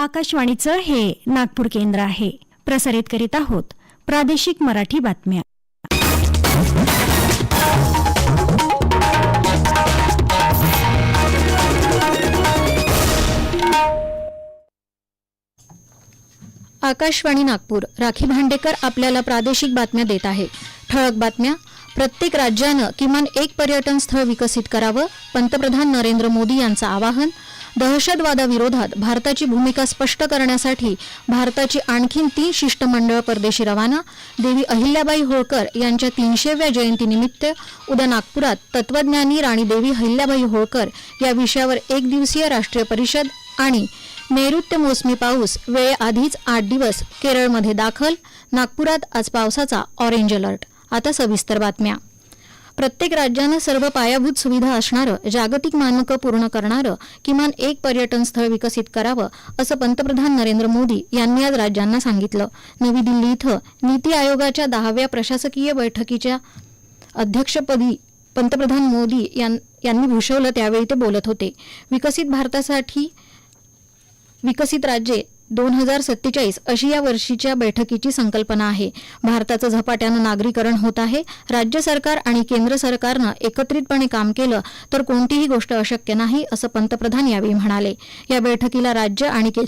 आकाशवाणीचं हे नागपूर केंद्र आहे. प्रसारित करीत आहोत प्रादेशिक मराठी बातम्या. आकाशवाणी नागपूर राखी भांडेकर आपल्याला प्रादेशिक बातम्या देत आहे. ठळक बातम्या प्रत्येक राज्यानं किमान एक पर्यटन स्थळ विकसित करावं पंतप्रधान नरेंद्र मोदी यांचं आवाहन दहशतवादाविरोधात भारताची भूमिका स्पष्ट करण्यासाठी भारताची आणखीन तीन शिष्टमंडळ परदेशी रवाना देवी अहिल्याबाई होळकर यांच्या तीनशेव्या जयंतीनिमित्त उद्या नागपुरात तत्वज्ञानी राणी देवी अहिल्याबाई होळकर या विषयावर एक दिवसीय राष्ट्रीय परिषद आणि नैऋत्य मोसमी पाऊस वेळेआधीच आठ दिवस केरळमध्ये दाखल नागपुरात आज पावसाचा ऑरेंज अलर्ट आता सविस्तर बातम्या. प्रत्येक राज्यानं सर्व पायाभूत सुविधा असणारं जागतिक मानकं पूर्ण करणारं किमान एक पर्यटन स्थळ विकसित करावं असं पंतप्रधान नरेंद्र मोदी यांनी आज राज्यांना सांगितलं. नवी दिल्ली इथं नीती आयोगाच्या दहाव्या प्रशासकीय बैठकीच्या अध्यक्षपदी पंतप्रधान मोदी यां- यांनी भूषवलं त्यावेळी ते बोलत होते. विकसित भारतासाठी विकसित राज्ये दोन हजार सत्तेचाळीस अशी या वर्षीच्या बैठकीची संकल्पना आहे. भारताचं झपाट्यानं नागरीकरण होत आहे. राज्य सरकार आणि केंद्र सरकारनं एकत्रितपणे काम केलं तर कोणतीही गोष्ट अशक्य नाही असं पंतप्रधान यावेळी म्हणाले. या बैठकीला राज्य आणि के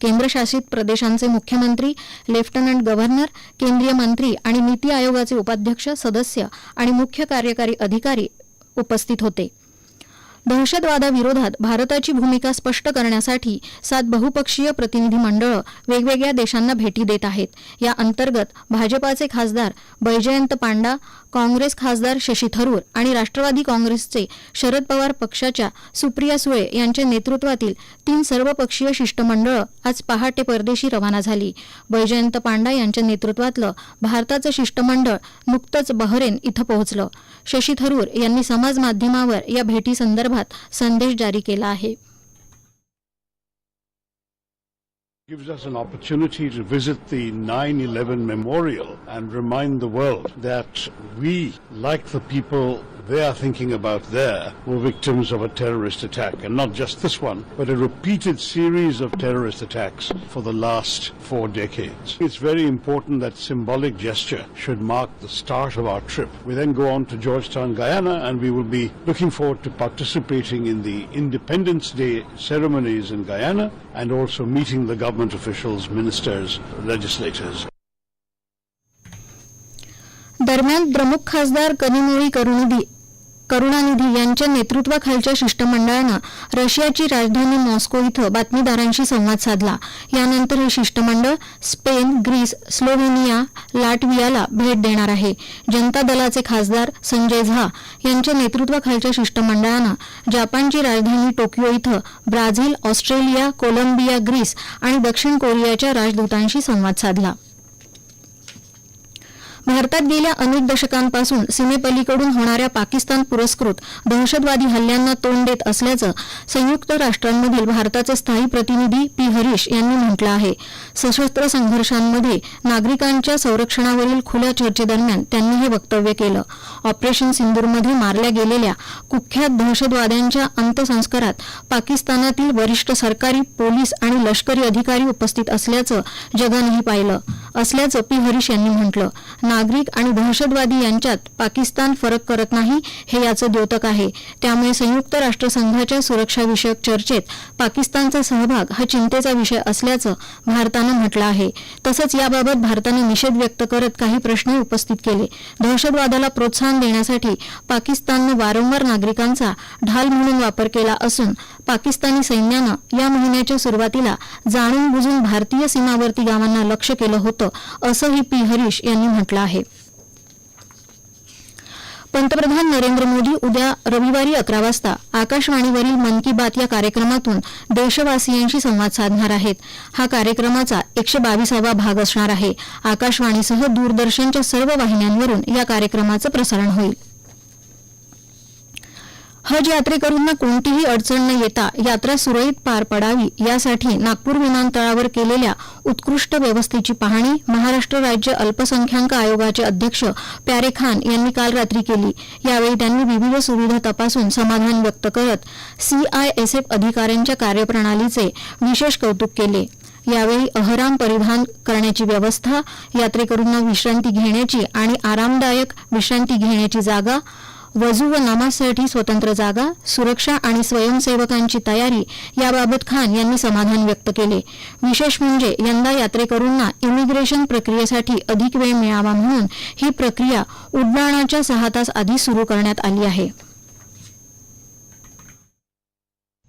केंद्रशासित प्रदेशांचे मुख्यमंत्री लेफ्टनंट गव्हर्नर केंद्रीय मंत्री आणि नीती आयोगाचे उपाध्यक्ष सदस्य आणि मुख्य कार्यकारी अधिकारी उपस्थित होते. दहशतवादाविरोधात भारताची भूमिका स्पष्ट करण्यासाठी सात बहुपक्षीय प्रतिनिधी मंडळं वेगवेगळ्या देशांना भेटी देत आहेत. या अंतर्गत भाजपाचे खासदार बैजयंत पांडा काँग्रेस खासदार शशी थरूर आणि राष्ट्रवादी काँग्रेसचे शरद पवार पक्षाच्या सुप्रिया सुळे यांच्या नेतृत्वातील तीन सर्वपक्षीय शिष्टमंडळं आज पहाटे परदेशी रवाना झाली. बैजयंत पांडा यांच्या नेतृत्वातलं भारताचं शिष्टमंडळ नुकतंच बहरेन इथं पोहोचलं. शशी थरूर यांनी समाज माध्यमावर या भेटीसंदर्भात संदेश जारी केला आहे. Gives us an opportunity to visit the 9-11 memorial and remind the world that we, like the people they are thinking about there, were victims of a terrorist attack. And not just this one, but a repeated series of terrorist attacks for the last four decades. It's very important that symbolic gesture should mark the start of our trip. We then go on to Georgetown, Guyana, and we will be looking forward to participating in the Independence Day ceremonies in Guyana and also meeting the government officials, ministers, legislators. दरम्यान द्रमुक खासदार कनिमोळी करुणिधी करुणानिधी यांच्या नेतृत्वाखालच्या शिष्टमंडळानं रशियाची राजधानी Moscow इथं बातमीदारांशी संवाद साधला. यानंतर हे शिष्टमंडळ स्पेन ग्रीस स्लोव्हेनिया लाटवियाला भेट देणार आहे. जनता दलाचे खासदार संजय झा यांच्या नेतृत्वाखालच्या शिष्टमंडळानं जपानची राजधानी टोकियो इथं ब्राझील ऑस्ट्रेलिया कोलंबिया ग्रीस आणि दक्षिण कोरियाच्या राजदूतांशी संवाद साधला. भारतात गेल्या अनेक दशकांपासून सीमेपलीकडून होणाऱ्या पाकिस्तान पुरस्कृत दहशतवादी हल्ल्यांना तोंड देत असल्याचं संयुक्त राष्ट्रांमधील भारताचे स्थायी प्रतिनिधी पी. हरीश यांनी म्हटलं आहे. सशस्त्र संघर्षांमध्ये नागरिकांच्या संरक्षणावरील खुल्या चर्चेदरम्यान त्यांनी हे वक्तव्य केलं. ऑपरेशन सिंदूरमध्ये मारल्या गेलेल्या कुख्यात दहशतवाद्यांच्या अंत्यसंस्कारात पाकिस्तानातील वरिष्ठ सरकारी पोलीस आणि लष्करी अधिकारी उपस्थित असल्याचं जगानंही पाहिलं. असल्याचं पी. हरीश यांनी म्हटलं. नागरिक आणि दहशतवादी यांच्यात पाकिस्तान फरक करत नाही हे याचं द्योतक आहे. त्यामुळे संयुक्त राष्ट्रसंघाच्या सुरक्षाविषयक चर्चेत पाकिस्तानचा सहभाग हा चिंतेचा विषय असल्याचं भारतानं म्हटलं आहे. तसंच याबाबत भारतानं निषेध व्यक्त करत काही प्रश्न उपस्थित केले. दहशतवादाला प्रोत्साहन देण्यासाठी पाकिस्ताननं वारंवार नागरिकांचा ढाल म्हणून वापर केला असून पाकिस्तानी सैन्यानं या महिन्याच्या सुरुवातीला जाणून बुजून भारतीय सीमावर्ती गावांना लक्ष्य केलं होतं. असंही पी. हरीश यांनी म्हटलं आहे. पंतप्रधान नरेंद्र मोदी उद्या रविवारी अकरा वाजता आकाशवाणीवरील मन की बात या कार्यक्रमातून देशवासियांशी संवाद साधणार आहेत. हा कार्यक्रमाचा एकशे बावीसावा भाग असणार आहे. आकाशवाणीसह दूरदर्शनच्या सर्व वाहिन्यांवरून या कार्यक्रमाचं प्रसारण होईल. हज यात्रेकरूंना कोणतीही अडचण न येता यात्रा सुरळीत पार पडावी यासाठी नागपूर विमानतळावर केलेल्या उत्कृष्ट व्यवस्थेची पाहणी महाराष्ट्र राज्य अल्पसंख्याक आयोगाचे अध्यक्ष प्यारे खान यांनी काल रात्री केली. यावेळी त्यांनी विविध सुविधा तपासून समाधान व्यक्त करत सीआयएसएफ अधिकाऱ्यांच्या कार्यप्रणालीचे विशेष कौतुक केले. यावेळी अहराम परिधान करण्याची व्यवस्था यात्रेकरूंना विश्रांती घेण्याची आणि आरामदायक विश्रांती घेण्याची जागा वजू व नमाजसाठी स्वतंत्र जागा सुरक्षा आणि स्वयंसेवकांची तयारी याबाबत खान यांनी समाधान व्यक्त केले. विशेष म्हणजे यंदा यात्रेकरूंना इमिग्रेशन प्रक्रियेसाठी अधिक वेळ मिळावा म्हणून ही प्रक्रिया उड्डाणाच्या सहा तास आधी सुरू करण्यात आली आहे.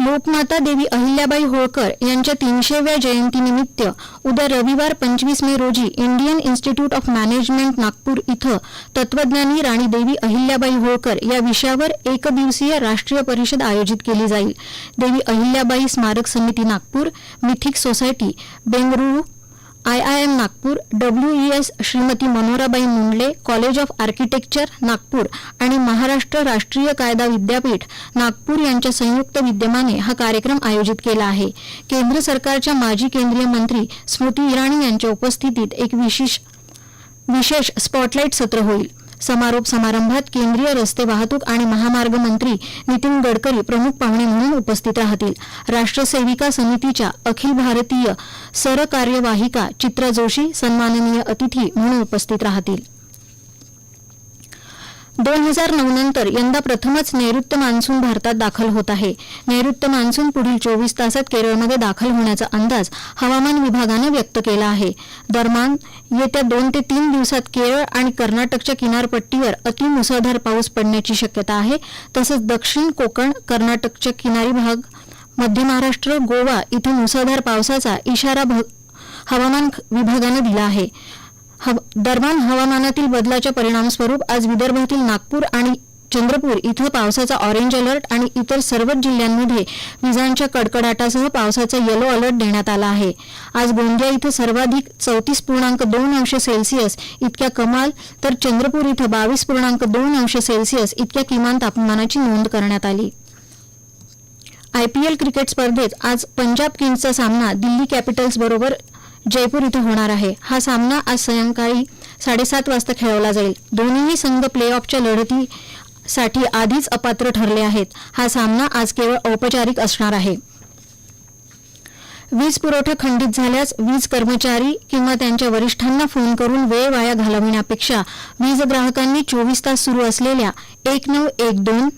लोकमाता देवी अहिल्याबाई होळकर यांच्या तीनशेव्या जयंतीनिमित्त उद्या रविवार पंचवीस मे रोजी Indian Institute of Management Nagpur इथं तत्वज्ञानी राणी देवी अहिल्याबाई होळकर या विषयावर एकदिवसीय राष्ट्रीय परिषद आयोजित केली जाईल. देवी अहिल्याबाई स्मारक समिती Nagpur mythic society Bengaluru I I M Nagpur W E S Shrimati Manorabai Mundle college of architecture Nagpur आणि महाराष्ट्र राष्ट्रीय कायदा विद्यापीठ नागपूर यांच्या संयुक्त विद्यमाने हा कार्यक्रम आयोजित केला आहे. केंद्र सरकारच्या माजी केंद्रीय मंत्री स्मृती इराणी यांच्या उपस्थितीत एक विशेष विशेष स्पॉटलाईट सत्र होईल. समारोप समारंभात केंद्रीय रस्ते वाहतूक आणि महामार्ग मंत्री नितीन गडकरी प्रमुख पाहुणे म्हणून उपस्थित राहतील. राष्ट्रसेविका समितीच्या अखिल भारतीय सरकार्यवाहिका चित्रा जोशी सन्माननीय अतिथी म्हणून उपस्थित राहतील. दोन हजार नऊ नंतर यंदा प्रथमच नैऋत्य मान्सून भारतात दाखल होत आहे. नैऋत्य मान्सून पुढील चोवीस तासात केरळमध्ये दाखल होण्याचा अंदाज हवामान विभागानं व्यक्त केला आहे. दरम्यान येत्या दोन ते तीन दिवसात केरळ आणि कर्नाटकच्या किनारपट्टीवर अतिमुसळधार पाऊस पडण्याची शक्यता आहे. तसंच दक्षिण कोकण कर्नाटकच्या किनारी भाग मध्य महाराष्ट्र गोवा इथं मुसळधार पावसाचा इशारा हवामान विभागानं दिला आहे. दरम्यान हवामानातील बदलाच्या परिणामस्वरूप आज विदर्भातील नागपूर आणि चंद्रपूर इथं पावसाचा ऑरेंज अलर्ट आणि इतर सर्वच जिल्ह्यांमध्ये विजांच्या कडकडाटासह पावसाचा येलो अलर्ट देण्यात आला आहे. आज गोंदिया इथं सर्वाधिक चौतीस पूर्णांक दोन अंश सेल्सिअस इतक्या कमाल तर चंद्रपूर इथं बावीस पूर्णांक दोन अंश सेल्सिअस इतक्या किमान तापमानाची नोंद करण्यात आली. आयपीएल क्रिकेट स्पर्धेत आज पंजाब किंग्सचा सामना दिल्ली कॅपिटल्स बरोबर जयपूर इथं होणार आहे. हा सामना आज सायंकाळी साडेसात वाजता खेळवला जाईल. दोन्हीही संघ प्ले ऑफच्या लढतीसाठी आधीच अपात्र ठरले आहेत. हा सामना आज केवळ औपचारिक असणार आहे. वीज पुरवठा खंडित झाल्यास वीज कर्मचारी किंवा त्यांच्या वरिष्ठांना फोन करून वेळ वाया घालवण्यापेक्षा वीज ग्राहकांनी चोवीस तास सुरू असलेल्या एक नऊ एक दोन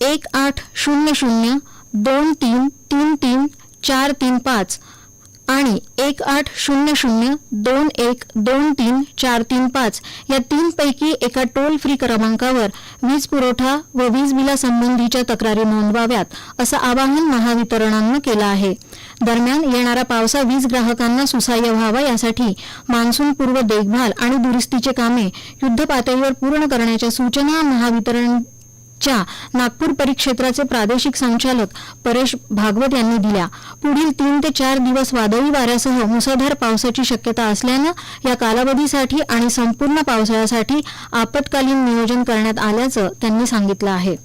एक आठ शून्य शून्य दोन तीन तीन तीन चार तीन पाच आणि एक आठ शून्य शून्य दोन एक दोन तीन चार तीन पाच या तीन पैकी एका टोल फ्री क्रमांकावर वीज पुरवठा व वीज बिलासंबंधीच्या तक्रारी नोंदवाव्यात असं आवाहन महावितरणानं केलं आहे. दरम्यान येणारा पावसा वीज ग्राहकांना सुसह्य व्हावा यासाठी मान्सूनपूर्व देखभाल आणि दुरुस्तीचे कामे युद्धपातळीवर पूर्ण करण्याच्या सूचना महावितरण च्या नागपूर परिक्षेत्राचे प्रादेशिक संचालक परेश भागवत यांनी दिल्या. पुढील तीन ते चार दिवस वादळी वाऱ्यासह मुसळधार पावसाची शक्यता असल्यानं या कालावधीसाठी आणि संपूर्ण पावसाळ्यासाठी आपत्कालीन नियोजन करण्यात आल्याचं त्यांनी सांगितलं आहे.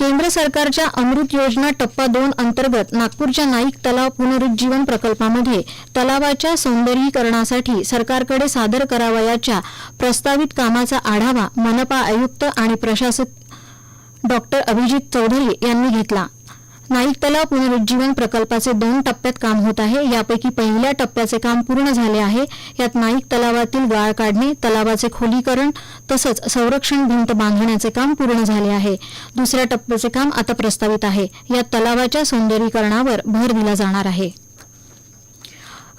केंद्र सरकारच्या अमृत योजना टप्पा दोन अंतर्गत नागपूरच्या नाईक तलाव पुनरुज्जीवन प्रकल्पामध्ये तलावाच्या सौंदर्यीकरणासाठी सरकारकडे सादर करावयाच्या प्रस्तावित कामाचा आढावा मनपा आयुक्त आणि प्रशासक डॉक्टर अभिजित चौधरी यांनी घेतला. नाईक तलाव पुनरुज्जीवन प्रकल्पाचे दोन टप्प्यात काम होत आहे. यापैकी पहिल्या टप्प्याचे काम पूर्ण झाले आहे. यात नाईक तलावातील गाळ काढणे तलावाचे खोलीकरण तसंच संरक्षण भिंत बांधण्याचे काम पूर्ण झाले आहे. दुसऱ्या टप्प्याचे काम आता प्रस्तावित आहे. यात तलावाच्या सौंदर्यीकरणावर भर दिला जाणार आहे.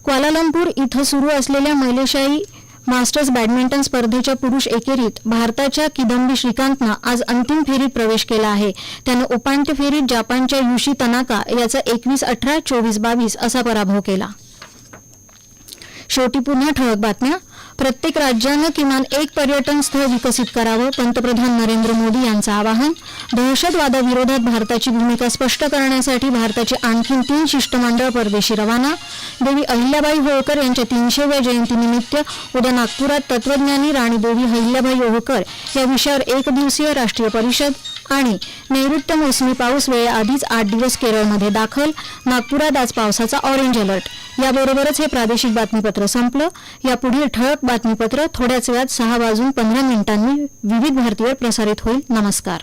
क्वालालंपूर इथं सुरू असलेल्या मैलेशाही मास्टर्स बॅडमिंटन स्पर्धेच्या पुरुष एकेरीत भारताच्या किदंबी श्रीकांतनं आज अंतिम फेरीत प्रवेश केला आहे. त्यानं उपांत्य फेरीत जपानच्या युशी तनाका याचा एकवीस अठरा चोवीस बावीस असा पराभव केला. शेवटी पुन्हा ठळक बातम्या. प्रत्येक राज्यानं किमान एक पर्यटन स्थळ विकसित करावं पंतप्रधान नरेंद्र मोदी यांचं आवाहन. दहशतवादाविरोधात भारताची भूमिका स्पष्ट करण्यासाठी भारताची आणखी तीन शिष्टमंडळ परदेशी रवाना. देवी अहिल्याबाई होळकर यांच्या तीनशेव्या जयंतीनिमित्त उद्या नागपुरात तत्वज्ञानी राणी देवी अहिल्याबाई होळकर या विषयावर एक दिवसीय राष्ट्रीय परिषद. आणि नैऋत्य मोसमी पाऊस वेळेआधीच आठ दिवस केरळमध्ये दाखल. नागपुरात आज पावसाचा ऑरेंज अलर्ट याबरोबरच हे प्रादेशिक बातमीपत्र संपलं. यापुढील ठळक बातमीपत्र थोड्याच वेळात सहा वाजून पंधरा मिनिटांनी विविध भारतीवर प्रसारित होईल. नमस्कार.